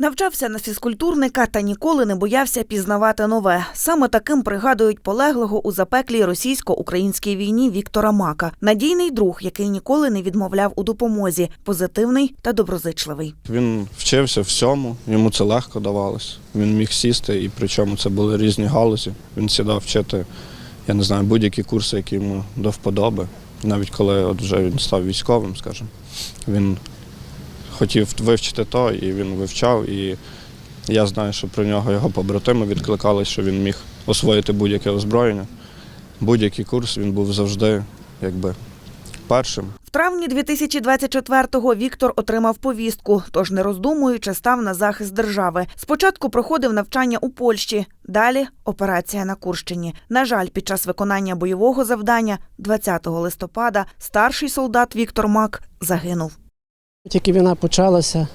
Навчався на фізкультурника та ніколи не боявся пізнавати нове. Саме таким пригадують полеглого у запеклій російсько-українській війні Віктора Мака. Надійний друг, який ніколи не відмовляв у допомозі, позитивний та доброзичливий. Він вчився всьому, йому це легко давалось. Він міг сісти, і причому це були різні галузі. Він сідав вчити, я не знаю, будь-які курси, які йому до вподоби. Навіть коли от вже він став військовим, скажімо, він хотів вивчити то, і він вивчав. І я знаю, що про нього його побратими відкликались, що він міг освоїти будь-яке озброєння. Будь-який курс він був завжди якби першим. В травні 2024-го Віктор отримав повістку, тож не роздумуючи став на захист держави. Спочатку проходив навчання у Польщі, далі операція на Курщині. На жаль, під час виконання бойового завдання 20 листопада старший солдат Віктор Мак загинув. Тільки війна почалася,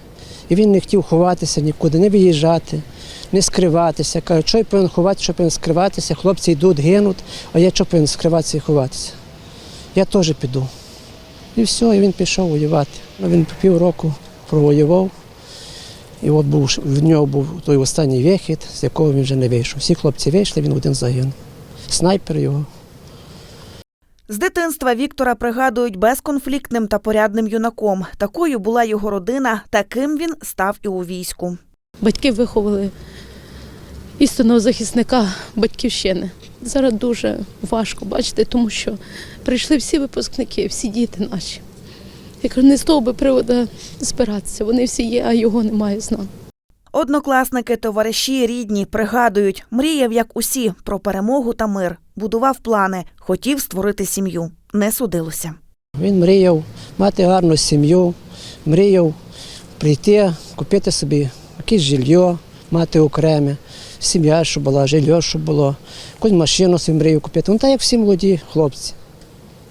і він не хотів ховатися нікуди, не виїжджати, не скриватися. Каже, що я повинен ховатися, що повинен скриватися, хлопці йдуть, гинуть, а я що повинен скриватися і ховатися. Я теж піду. І все, і він пішов воювати. Ну, Він півроку провоював, і от був, в нього був той останній вихід, з якого він вже не вийшов. Всі хлопці вийшли, він один загинув. Снайпер його. З дитинства Віктора пригадують безконфліктним та порядним юнаком. Такою була його родина, таким він став і у війську. Батьки виховали істинного захисника батьківщини. Зараз дуже важко бачите, тому що прийшли всі випускники, всі діти наші. Я кажу, не з того би приводу збиратися. Вони всі є, а його немає з нами. Однокласники, товариші, рідні пригадують, мріяв, як усі, про перемогу та мир. Будував плани, хотів створити сім'ю. Не судилося. Він мріяв мати гарну сім'ю, мріяв прийти, купити собі якесь жилье, мати окреме, сім'я, щоб була, жилье, щоб було, якусь машину собі мріяв купити. Ну, так як всі молоді хлопці.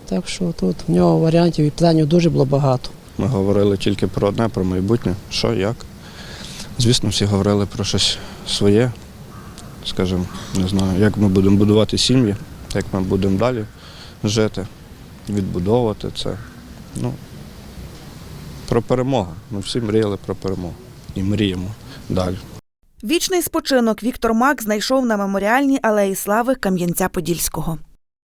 Так що тут в нього варіантів і планів дуже було багато. Ми говорили тільки про одне, про майбутнє, що, як. Звісно, всі говорили про щось своє, скажімо, не знаю, як ми будемо будувати сім'ї, як ми будемо далі жити, відбудовувати це. Ну, про перемогу. Ми всі мріяли про перемогу і мріємо далі. Вічний спочинок Віктор Мак знайшов на меморіальній алеї слави Кам'янця Подільського.